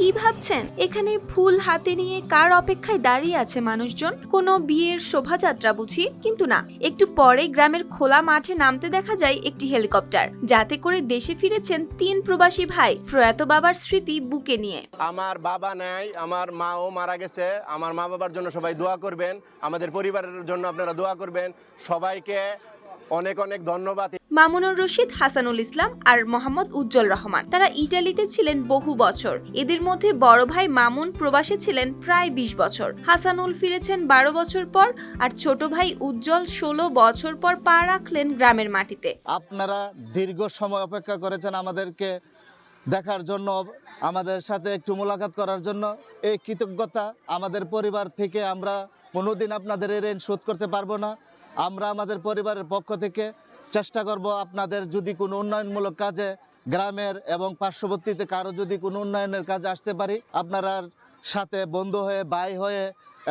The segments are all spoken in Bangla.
কি ভাবছেন? এখানে ফুল হাতে নিয়ে কার অপেক্ষায় দাঁড়িয়ে আছে মানুষজন? কোনো বিয়ের শোভাযাত্রা বুঝি? কিন্তু না, একটু পরে গ্রামের খোলা মাঠে নামতে দেখা যায় একটি হেলিকপ্টার, যাতে করে দেশে ফিরেছেন তিন প্রবাসী ভাই, প্রয়াত বাবার স্মৃতি বুকে নিয়ে। আমার বাবা নাই, আমার মাও মারা গেছে, আমার মা বাবার জন্য সবাই দোয়া করবেন, আমাদের পরিবারের জন্য আপনারা দোয়া করবেন, সবাইকে অনেক অনেক ধন্যবাদ। মামুনুর রশিদ, হাসানুল ইসলাম আর মোহাম্মদ উজ্জ্বল রহমান। তারা ইটালিতে ছিলেন বহু বছর। এদের মধ্যে বড় ভাই মামুন প্রবাসে ছিলেন প্রায় ২০ বছর। হাসানুল ফিরেছেন বারো বছর পর আর ছোট ভাই উজ্জ্বল ষোলো বছর পর পা রাখলেন গ্রামের মাটিতে। আপনারা দীর্ঘ সময় অপেক্ষা করেছেন আমাদেরকে দেখার জন্য, আমাদের সাথে একটু মোলাকাত করার জন্য। এই কৃতজ্ঞতা আমাদের পরিবার থেকে আমরা কোনোদিন আপনাদের এই ঋণ শোধ করতে পারব না। আমরা আমাদের পরিবারের পক্ষ থেকে চেষ্টা করব আপনাদের যদি কোনো উন্নয়নমূলক কাজে গ্রামের এবং পার্শ্ববর্তীতে কারও যদি কোনো উন্নয়নের কাজে আসতে পারি, আপনারা সাথে বন্ধু হয়ে ভাই হয়ে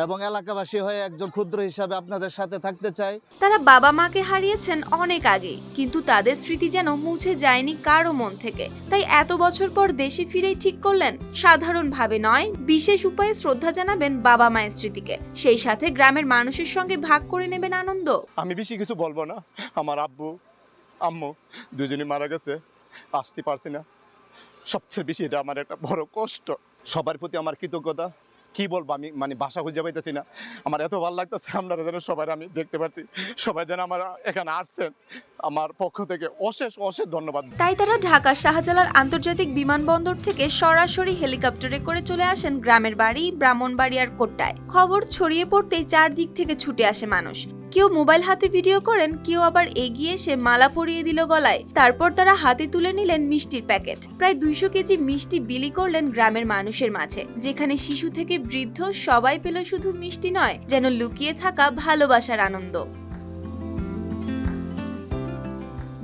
এবং এলাকাবাসী হয়ে একজন ক্ষুদ্র হিসাবে আপনাদের সাথে থাকতে চাই। তারা বাবা মাকে হারিয়েছেন অনেক আগে কিন্তু তাদের স্মৃতি যেন মুছে যায়নি কারও মন থেকে। তাই এত বছর পর দেশে ফিরেই ঠিক করলেন সাধারণভাবে নয় বিশেষ উপায়ে শ্রদ্ধা জানাবেন বাবা মায়ের স্মৃতিকে। সেই সাথে গ্রামের মানুষের সঙ্গে ভাগ করে নেবেন আনন্দ। আমি বেশি কিছু বলব না। আমার আব্বু আম্মু দুজনই মারা গেছে আসতে পারছি না। সবচেয়ে বেশি এটা আমার একটা বড় কষ্ট। সবার প্রতি আমার কৃতজ্ঞতা। কি বলব আমি? মানে ভাষা খুঁজে পাইতেছি না। আমার এত ভালো লাগতেছে, আপনারা যেন সবাই আমি দেখতে পাচ্ছি। সবাই যেন আমার এখানে আসছেন। আমার পক্ষ থেকে অশেষ অশেষ ধন্যবাদ। তাই তারা ঢাকার শাহজালাল আন্তর্জাতিক বিমানবন্দর থেকে সরাসরি হেলিকপ্টারে করে চলে আসেন গ্রামের বাড়ি, ব্রাহ্মণবাড়িয়ার কোট্টায়। খবর ছড়িয়ে পড়তেই চারদিক থেকে ছুটে আসে মানুষ। কেউ মোবাইল হাতে ভিডিও করেন, কেউ আবার এগিয়ে এসে মালা পরিয়ে দিল গলায়। তারপর তারা হাতে তুলে নিলেন মিষ্টির প্যাকেট। প্রায় দুইশো কেজি মিষ্টি বিলি করলেন গ্রামের মানুষের মাঝে, যেখানে শিশু থেকে বৃদ্ধ সবাই পেল শুধু মিষ্টি নয়, যেন লুকিয়ে থাকা ভালোবাসার আনন্দ।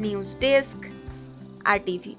News desk, R TV.